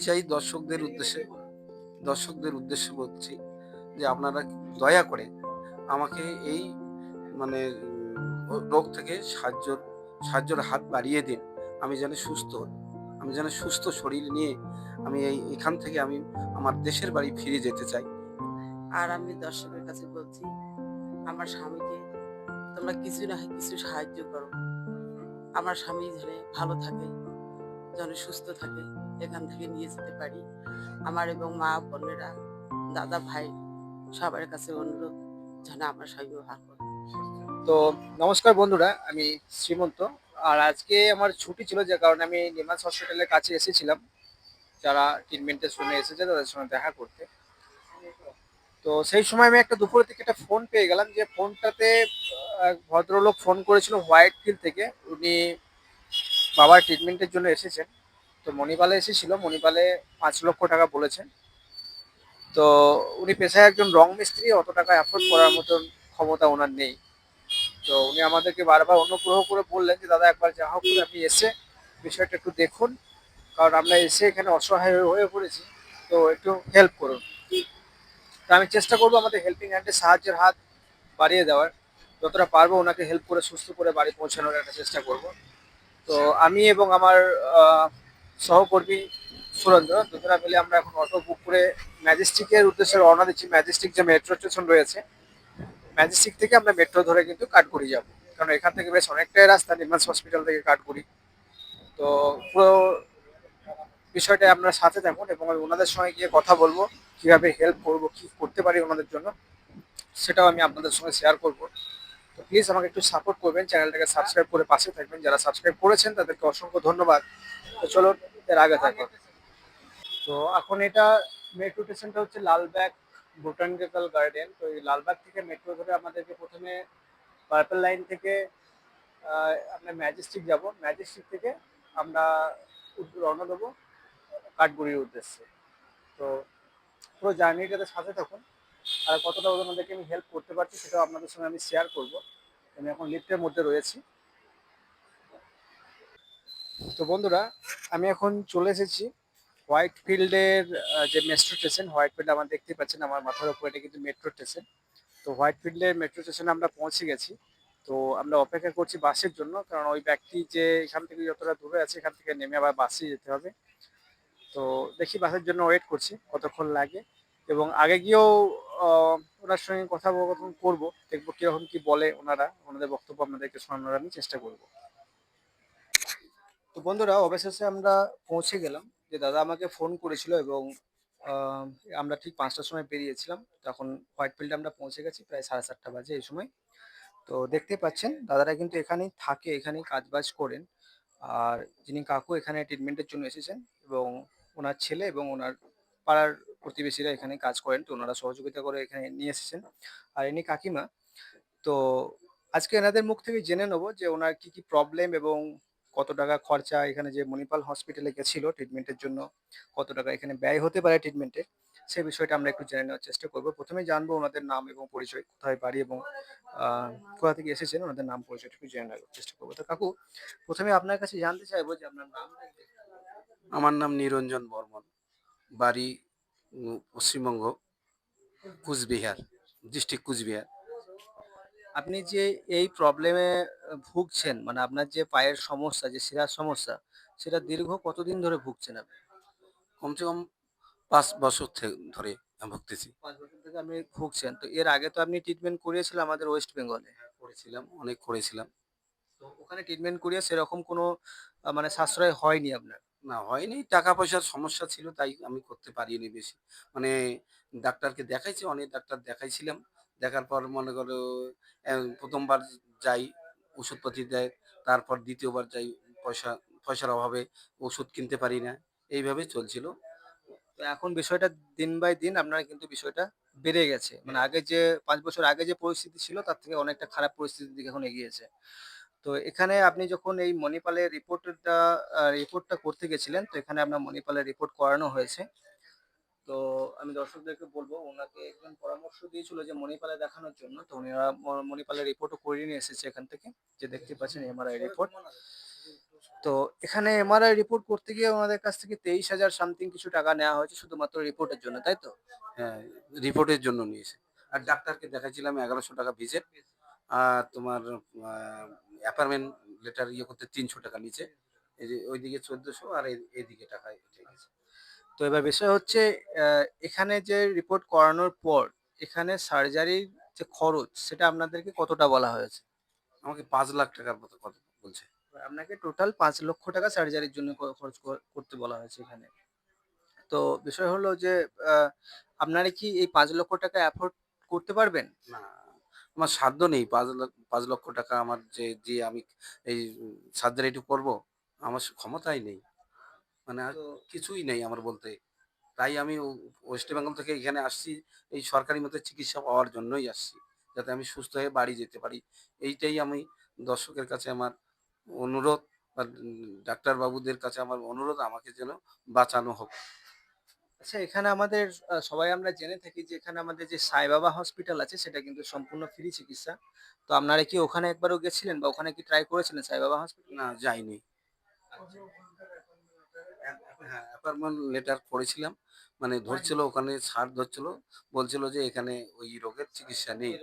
চাই দর্শকদের উদ্দেশ্যে দর্শকদের উদ্দেশ্যে বলছি যে আপনারা দয়া করে আমাকে এই মানে রোগ থেকে সাহায্য, সাহায্যের হাত বাড়িয়ে দিন। আমি যেন সুস্থ। আমি যেন সুস্থ শরীর নিয়ে আমি এই, এখান থেকে আমি আমার দেশের বাড়ি ফিরে যেতে চাই। আর আমি দর্শকের কাছে বলছি, আমার স্বামীকে তোমরা কিছু না কিছু সাহায্য করো। আমার স্বামী যেন ভালো থাকে, যেন সুস্থ থাকে। এখান থেকে নিয়ে যেতে পারি। আমার এবং মা, বোনেরা, দাদা ভাই, সবার কাছে অনুরোধ যেন আমার স্বামী ভালো হয়। তো নমস্কার বন্ধুরা, আমি শ্রীমন্ত। আর আজকে আমার ছুটি ছিল যে কারণে আমি নিমাস হসপিটালের কাছে এসেছিলাম। যারা ট্রিটমেন্টের জন্য এসেছে তাদের সঙ্গে দেখা করতে। তো সেই সময় আমি একটা দুপুরের থেকে একটা ফোন পেয়ে গেলাম যে ফোনটাতে ভদ্রলোক ফোন করেছিল হোয়াইট ফিল্ড থেকে। উনি বাবার ট্রিটমেন্টের জন্য এসেছেন। তো মণিপালে এসেছিল, মণিপালে পাঁচ লক্ষ টাকা বলেছেন। তো উনি পেশায় একজন রং মিস্ত্রি, অত টাকা অ্যাফোর্ড করার মতন ক্ষমতা ওনার নেই। তো উনি আমাদেরকে বারবার অনুগ্রহ করে বললেন যে, দাদা, একবার যা হোক আপনি এসে বিষয়টা একটু দেখুন। কারণ আমরা এসে এখানে অসহায় হয়ে- পড়েছি, তো একটু হেল্প করুন। তো আমি চেষ্টা করব আমাদের হেল্পিং হ্যান্ডের সাহায্যের হাত বাড়িয়ে দেওয়ার। যতটা পারব ওনাকে হেল্প করে, সুস্থ করে বাড়ি পৌঁছানোর একটা চেষ্টা করব। তো আমি এবং আমার সহকর্মী সুরেন্দ্র দুজনা মিলে আমরা এখন অটো বুক করে ম্যাজেস্টিকের উদ্দেশ্যে রওনা দিচ্ছি। ম্যাজেস্টিক যে মেট্রো স্টেশন রয়েছে, ম্যাজেস্টিক থেকে আমরা মেট্রো ধরে কিন্তু কাঠগুড়ি যাব। কারণ এখান থেকে বেশ অনেকটাই রাস্তা নিমাস হসপিটাল থেকে কাঠগুড়ি। তো পুরো বিষয়টা আপনার সাথে থাকুন এবং আমি ওনাদের সঙ্গে গিয়ে কথা বলব, কীভাবে হেল্প করব, কি করতে পারি ওনাদের জন্য, সেটাও আমি আপনাদের সঙ্গে শেয়ার করব। তো প্লিজ আমাকে একটু সাপোর্ট করবেন চ্যানেলটাকে সাবস্ক্রাইব করে পাশে থাকবেন। যারা সাবস্ক্রাইব করেছেন, তাদেরকে অসংখ্য ধন্যবাদ। তো চলুন এর আগে থাকে। তো এখন এটা মেট্রো স্টেশনটা হচ্ছে লালবাগ বোটানিক্যাল গার্ডেন। তো এই লালবাগ থেকে মেট্রো ধরে আমাদেরকে প্রথমে পার্পল লাইন থেকে আমরা ম্যাজেস্টিক যাব। ম্যাজেস্টিক থেকে আমরা রওনা দেবো কাঠগুড়ির উদ্দেশ্যে। তো পুরো জার্নিটাতে সাথে থাকুন। আর কতটা ওনাদেরকে আমি হেল্প করতে পারছি সেটাও আপনাদের সঙ্গে আমি শেয়ার করব। আমি এখন লিফটের মধ্যে রয়েছি। তো বন্ধুরা, আমি এখন চলে এসেছি হোয়াইট ফিল্ডের যে মেট্রো স্টেশন হোয়াইট ফিল্ড আমার দেখতে পাচ্ছেন আমার মাথার উপর, এটা কিন্তু মেট্রো স্টেশন তো হোয়াইট ফিল্ডের মেট্রো স্টেশনে আমরা পৌঁছে গেছি। তো আমরা অপেক্ষা করছি বাসের জন্য, কারণ ওই ব্যক্তি যে এখান থেকে যতটা দূরে আছে, এখান থেকে নেমে আবার বাসে যেতে হবে। তো দেখি বাসের জন্য ওয়েট করছি, কতক্ষণ লাগে। এবং আগে গিয়েও ওনার সঙ্গে কথা বলব করব, দেখব কীরকম কি বলে ওনারা, ওনাদের বক্তব্য আপনাদেরকে শোনানোর আমি চেষ্টা করব। তো বন্ধুরা, অবশেষে আমরা পৌঁছে গেলাম যে দাদা আমাকে ফোন করেছিল এবং আমরা ঠিক পাঁচটার সময় বেরিয়েছিলাম। তখন হোয়াইট ফিল্ডে আমরা পৌঁছে গেছি, প্রায় সাড়ে সাতটা বাজে এই সময়। তো দেখতে পাচ্ছেন, দাদারা কিন্তু এখানেই থাকে, এখানেই কাজ বাজ করেন। আর যিনি কাকু এখানে ট্রিটমেন্টের জন্য এসেছেন এবং ওনার ছেলে এবং ওনার পাড়ার প্রতিবেশীরা এখানে কাজ করেন, তো ওনারা সহযোগিতা করে এখানে নিয়ে এসেছেন। আর ইনি কাকিমা, তো আজকে এনাদের মুখ থেকে জেনে নেব যে ওনার কি কি প্রবলেম এবং কত টাকা খরচা এখানে যে মণিপাল হসপিটালে গেছিল ট্রিটমেন্টের জন্য, কত টাকা এখানে ব্যয় হতে পারে ট্রিটমেন্টে সেই বিষয়টা আমরা একটু জেনে নেওয়ার চেষ্টা করব। প্রথমে জানব ওনাদের নাম এবং পরিচয়, কোথায় বাড়ি এবং কোথা থেকে এসেছেন, ওনাদের নাম পরিচয়টা একটু জেনে নেওয়ার চেষ্টা করব। তো কাকু, প্রথমে আপনার কাছে জানতে চাইব যে আপনার নাম আমার নাম নিরঞ্জন বর্মন, বাড়ি পশ্চিমবঙ্গ, কুচবিহার ডিস্ট্রিক্ট কুচবিহার। আপনি যে এই প্রবলেমে ভুগছেন মানে আপনার যে পায়ের সমস্যা যে শিরার সমস্যা সেটা দীর্ঘ কতদিন ধরে ভুগছেন আপনি? কমসে কম পাঁচ বছর থেকে ধরে আমি ভুগতেছি। পাঁচ বছর থেকে আপনি ভুগছেন তো এর আগে তো আপনি ট্রিটমেন্ট করিয়েছিলেন আমাদের ওয়েস্ট বেঙ্গলে করেছিলাম অনেক করেছিলাম। তো ওখানে ট্রিটমেন্ট করিয়ে সেরকম কোনো আহ, মানে সাশ্রয় হয়নি আপনার? না হয়নি টাকা পয়সার সমস্যা ছিল তাই আমি করতে পারিনি বেশি। মানে ডাক্তারকে দেখাইছি অনেক ডাক্তার দেখাইছিলাম। দেখার পর মনে করো প্রথমবার যাই ওষুধপাতি দেয়, তারপর দ্বিতীয়বার যাই পয়সা, পয়সার অভাবে ওষুধ কিনতে পারি না। এইভাবে চলছিল। এখন বিষয়টা দিন বাই দিন আপনার কিন্তু বিষয়টা বেড়ে গেছে। মানে আগে যে, পাঁচ বছর আগে যে পরিস্থিতি ছিল, তার থেকে অনেকটা খারাপ পরিস্থিতির দিকে এখন এগিয়েছে। তো এখানে আপনি যখন এই মণিপালের রিপোর্টটা রিপোর্টটা করতে গেছিলেন, তো এখানে আপনার মণিপালের রিপোর্ট করানো হয়েছে। তো আমি দর্শকদেরকে বলব, ওনাকে একজন পরামর্শ দিয়েছিল যে মণিপালে দেখানোর জন্য। তো উনিরা ম- মণিপালের রিপোর্টও করিয়ে নিয়ে এসেছে এখান থেকে, যে দেখতে পাচ্ছেন এমআরআই রিপোর্ট তো এখানে এমআরআই রিপোর্ট করতে গিয়ে ওনাদের কাছ থেকে তেইশ হাজার সামথিং কিছু টাকা নেওয়া হয়েছে শুধুমাত্র রিপোর্টের জন্য, তাই তো? হ্যাঁ রিপোর্টের জন্য নিয়েছে। আর ডাক্তারকে দেখাচ্ছিলাম এগারোশো টাকা ভিজিট আর তোমার অ্যাপার্টমেন্ট লেটার ইয়ে করতে তিনশো টাকা নিচে। ওইদিকে চোদ্দোশো আর এইদিকে টাকা আছে তো এবার বিষয় হচ্ছে এখানে যে রিপোর্ট করানোর পর এখানে সার্জারির যে খরচ সেটা আপনাদেরকে কতটা বলা হয়েছে? আমাকে পাঁচ লাখ টাকার মতো কথা বলছে। আপনাকে টোটাল পাঁচ লক্ষ টাকা সার্জারির জন্য খরচ করতে বলা হয়েছে এখানে। তো বিষয় হলো যে আপনারা কি এই পাঁচ লক্ষ টাকা অ্যাফোর্ড করতে পারবেন? না আমার সাধ্য নেই পাঁচ লাখ পাঁচ লক্ষ টাকা আমার যে যে আমি এই সার্জারিটি করব আমার ক্ষমতাই নেই। মানে কিছুই নেই আমার বলতে। তাই আমি ওয়েস্ট বেঙ্গল থেকে এখানে আসছি এই সরকারি মতো চিকিৎসা পাওয়ার জন্যই আসছি যাতে আমি সুস্থ হয়ে বাড়ি যেতে পারি। এইটাই আমি দর্শকের কাছে আমার অনুরোধ বা ডাক্তারবাবুদের কাছে আমার অনুরোধ আমাকে যেন বাঁচানো হোক। আচ্ছা এখানে আমাদের সবাই আমরা জেনে থাকি যে এখানে আমাদের যে সাই বাবা হসপিটাল আছে সেটা কিন্তু সম্পূর্ণ ফ্রি চিকিৎসা। তো আপনারা কি ওখানে একবারও গেছিলেন বা ওখানে কি ট্রাই করেছিলেন সাই বাবা হসপিটাল? না যাইনি। হ্যাঁ অ্যাপয়েন্টমেন্ট লেটার করেছিলাম। মানে ধরছিল ওখানে সার ধরছিল বলছিল যে এখানে ওই রোগের চিকিৎসা নেই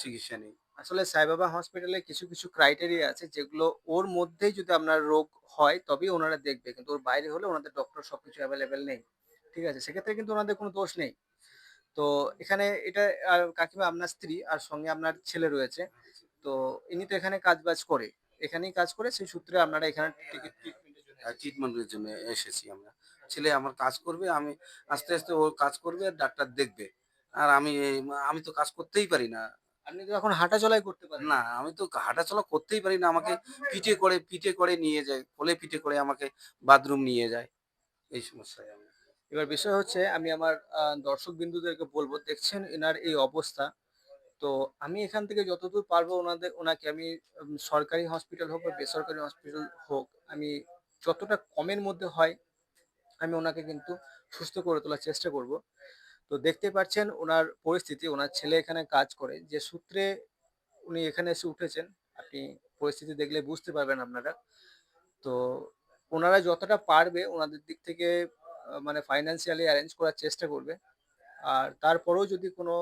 চিকিৎসা নেই। আসলে সাইবাবা হসপিটালে কিছু কিছু ক্রাইটেরিয়া আছে যেগুলো ওর মধ্যেই যদি আপনার রোগ হয় তবেই ওনারা দেখবে। কিন্তু ওর বাইরে হলে ওনাদের ডক্টর সবকিছু অ্যাভেলেবেল নেই। ঠিক আছে? সেক্ষেত্রে কিন্তু ওনাদের কোনো দোষ নেই। তো এখানে এটা কাকিমা আপনার স্ত্রী আর সঙ্গে আপনার ছেলে রয়েছে। তো ইনি তো এখানে কাজ বাজ করে। এখানেই কাজ করে সেই সূত্রে আপনারা এখানে টিকিট ট্রিটমেন্টের জন্য এসেছি আমরা। ছেলে আমার কাজ করবে আমি আস্তে আস্তে ও কাজ করবে আর ডাক্তার দেখবে। আর আমি আমি তো কাজ করতেই পারি না। আপনি তো এখন হাঁটা চলাই করতে পারেন না আমি তো হাঁটাচলা করতেই পারি না। আমাকে পিঠে করে পিঠে করে নিয়ে যায় কোলে পিঠে করে আমাকে বাথরুম নিয়ে যায়। এই সমস্যায় আমি। এবার বিষয় হচ্ছে আমি আমার দর্শক বিন্দুদেরকে বলব দেখছেন এনার এই অবস্থা। তো আমি এখান থেকে যতদূর পারব ওনাদের ওনাকে আমি সরকারি হসপিটাল হোক বা বেসরকারি হসপিটাল হোক আমি যতটা কমের মধ্যে হয়, আমি ওনাকে কিন্তু সুস্থ করে তোলার চেষ্টা করব। তো দেখতে পাচ্ছেন ওনার পরিস্থিতি, ওনার ছেলে এখানে কাজ করে। যে সূত্রে উনি এখানে এসে উঠেছেন, আপনি পরিস্থিতি দেখলে বুঝতে পারবেন আপনারা। তো ওনারা যতটা পারবে ওনাদের দিক থেকে মানে ফাইন্যান্সিয়ালি অ্যারেঞ্জ করার চেষ্টা করবে। আর তারপরেও যদি কোনো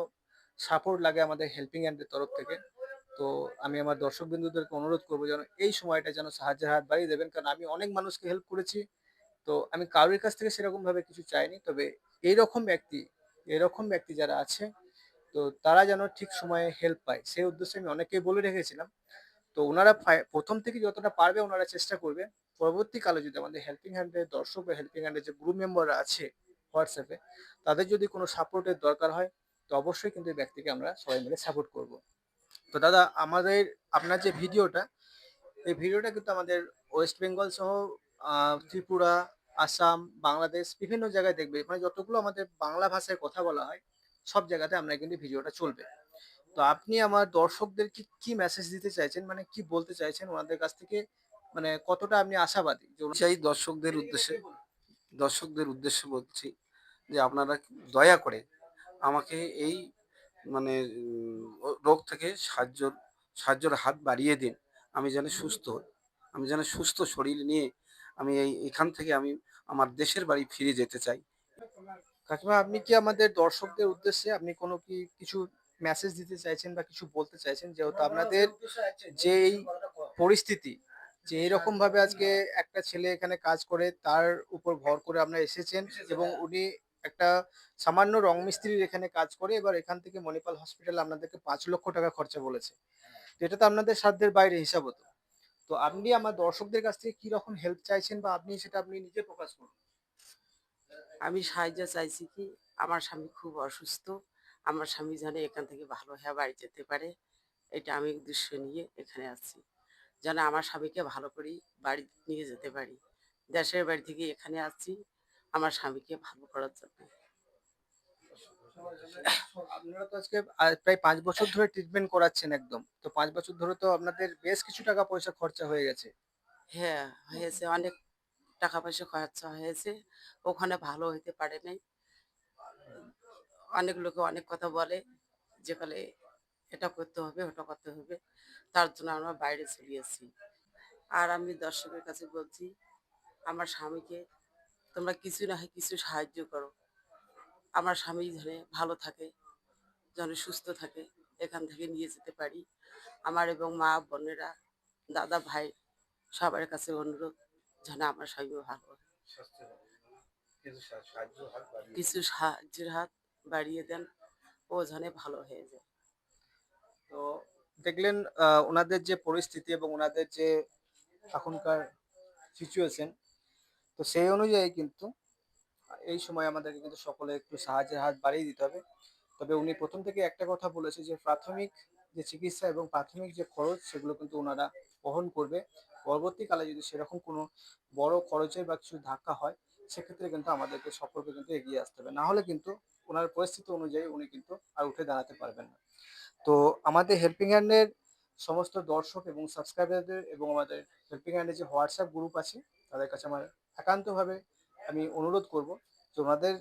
সাপোর্ট লাগে আমাদের হেল্পিং হ্যান্ডের তরফ থেকে তো আমি আমার দর্শক বিন্দুদেরকে অনুরোধ করব যেন এই সময়টা যেন সাহায্যের হাত বাড়িয়ে দেবেন। কারণ আমি অনেক মানুষকে হেল্প করেছি। তো আমি কারোর কাছ থেকে সেরকম ভাবে কিছু চাইনি। তবে এইরকম ব্যক্তি, এরকম ব্যক্তি যারা আছে, তো তারা যেন ঠিক সময়ে হেল্প পায়। সেই উদ্দেশ্যে আমি অনেকেই বলে রেখেছিলাম। তো ওনারা প্রথম থেকে যতটা পারবে ওনারা চেষ্টা করবে। পরবর্তীকালে যদি আমাদের হেল্পিং হ্যান্ডের দর্শক বা হেল্পিং হ্যান্ডের যে গ্রুপ মেম্বাররা আছে হোয়াটসঅ্যাপে তাদের যদি কোনো সাপোর্টের দরকার হয়, তো অবশ্যই কিন্তু এই ব্যক্তিকে আমরা সবাই মিলে সাপোর্ট করব। তো দাদা, আমাদের আপনার যে ভিডিওটা, এই ভিডিওটা কিন্তু আমাদের ওয়েস্ট বেঙ্গল সহ ত্রিপুরা, আসাম, বাংলাদেশ বিভিন্ন জায়গায় দেখবে। মানে যতগুলো আমাদের বাংলা ভাষায় কথা বলা হয়, সব জায়গাতে আমরা কিন্তু ভিডিওটা চলবে। তো আপনি আমার দর্শকদের কি মেসেজ দিতে চাইছেন? মানে কি বলতে চাইছেন? ওনাদের কাছ থেকে মানে কতটা আপনি আশাবাদী? চাই দর্শকদের উদ্দেশ্যে দর্শকদের উদ্দেশ্যে বলছি যে আপনারা দয়া করে আমাকে এই মানে রোগ থেকে সাহায্য সাহায্যের হাত বাড়িয়ে দিন। আমি যেন সুস্থ হই। আমি যেন সুস্থ শরীর নিয়ে আমি এই এখান থেকে আমি আমার দেশের বাড়ি ফিরে যেতে চাই। কাকিমা আপনি কি আমাদের দর্শকদের উদ্দেশ্যে আপনি কোনো কি কিছু মেসেজ দিতে চাইছেন বা কিছু বলতে চাইছেন? যেহেতু আপনাদের যে এই পরিস্থিতি যে এরকম ভাবে আজকে একটা ছেলে এখানে কাজ করে তার উপর ভর করে আপনারা এসেছেন এবং উনি একটা সামান্য রং মিস্ত্রির এখানে কাজ করে এবার এখান থেকে মণিপাল হসপিটাল আপনাদেরকে পাঁচ লক্ষ টাকা খরচা বলেছে। এটা তো আপনাদের সাধ্যের বাইরে হিসাব হতো তো আপনি আমার দর্শকদের কাছ থেকে কি রকম হেল্প চাইছেন বা আপনি সেটা আপনি নিজে প্রকাশ করুন। আমি সাহায্য চাইছি কি আমার স্বামী খুব অসুস্থ আমার স্বামী যেন এখান থেকে ভালো হয়ে বাড়ি যেতে পারে এটা আমি উদ্দেশ্য নিয়ে এখানে আছি। যেন আমার স্বামীকে ভালো করে বাড়ি নিয়ে যেতে পারি। দেশের বাড়ি থেকে এখানে আসছি আমার স্বামীকে ভালো করার জন্য। আপনারা তো আজকে প্রায় পাঁচ বছর ধরে ট্রিটমেন্ট করাচ্ছেন একদম। তো পাঁচ বছর ধরে তো আপনাদের বেশ কিছু টাকা পয়সা খরচা হয়ে গেছে। হ্যাঁ হয়েছে। অনেক টাকা পয়সা খরচা হয়েছে। ওখানে ভালো হইতে পারে নাই। অনেক লোকে অনেক কথা বলে যেখানে এটা করতে হবে ওটা করতে হবে। তার জন্য আমরা বাইরে চলে আসি আর আমি দর্শকের কাছে বলছি আমার স্বামীকে তোমরা কিছু না হয় কিছু সাহায্য করো। আমার স্বামী যেন ভালো থাকে যেন সুস্থ থাকে এখান থেকে নিয়ে যেতে পারি। আমার এবং মা বোনেরা দাদা ভাই সবার কাছে অনুরোধ যেন আমার স্বামী ভালো। কিছু সাহায্য কিছু সাহায্যের হাত বাড়িয়ে দেন ও যেন ভালো হয়ে যায়। তো দেখলেন ওনাদের যে পরিস্থিতি এবং ওনাদের যে এখনকার সিচুয়েশন তো সেই অনুযায়ী কিন্তু, এই সময় আমাদেরকে কিন্তু সকলে একটু সাহায্যের হাত বাড়িয়ে দিতে হবে। তবে উনি প্রথম থেকে একটা কথা বলেছে যে, প্রাথমিক যে চিকিৎসা এবং প্রাথমিক যে খরচ, সেগুলো কিন্তু ওনারা বহন করবে। পরবর্তীকালে যদি সেরকম কোনো বড় খরচের বা কিছু ধাক্কা হয়, সেক্ষেত্রে কিন্তু আমাদেরকে সকলকে কিন্তু এগিয়ে আসতে হবে। না হলে কিন্তু ওনার পরিস্থিতি অনুযায়ী উনি কিন্তু আর উঠে দাঁড়াতে পারবেন না। তো আমাদের হেল্পিং হ্যান্ডের সমস্ত দর্শক এবং সাবস্ক্রাইবারদের এবং আমাদের হেল্পিং হ্যান্ডের যে হোয়াটসঅ্যাপ গ্রুপ আছে, তাদের কাছে আমার একান্তভাবে আমি অনুরোধ করব যে ওনাদের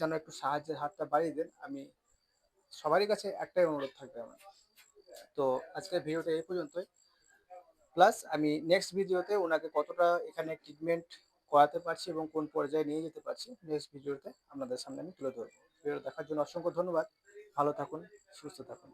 যেন একটু সাহায্যের হাতটা বাড়িয়ে দেন। আমি সবারই কাছে একটাই অনুরোধ থাকবে আমার। তো আজকের ভিডিওটা এই পর্যন্তই। প্লাস আমি নেক্সট ভিডিওতে ওনাকে কতটা এখানে ট্রিটমেন্ট করাতে পারছি এবং কোন পর্যায়ে নিয়ে যেতে পারছি নেক্সট ভিডিওতে আপনাদের সামনে আমি তুলে ধরবো। ভিডিও দেখার জন্য অসংখ্য ধন্যবাদ। ভালো থাকুন, সুস্থ থাকুন।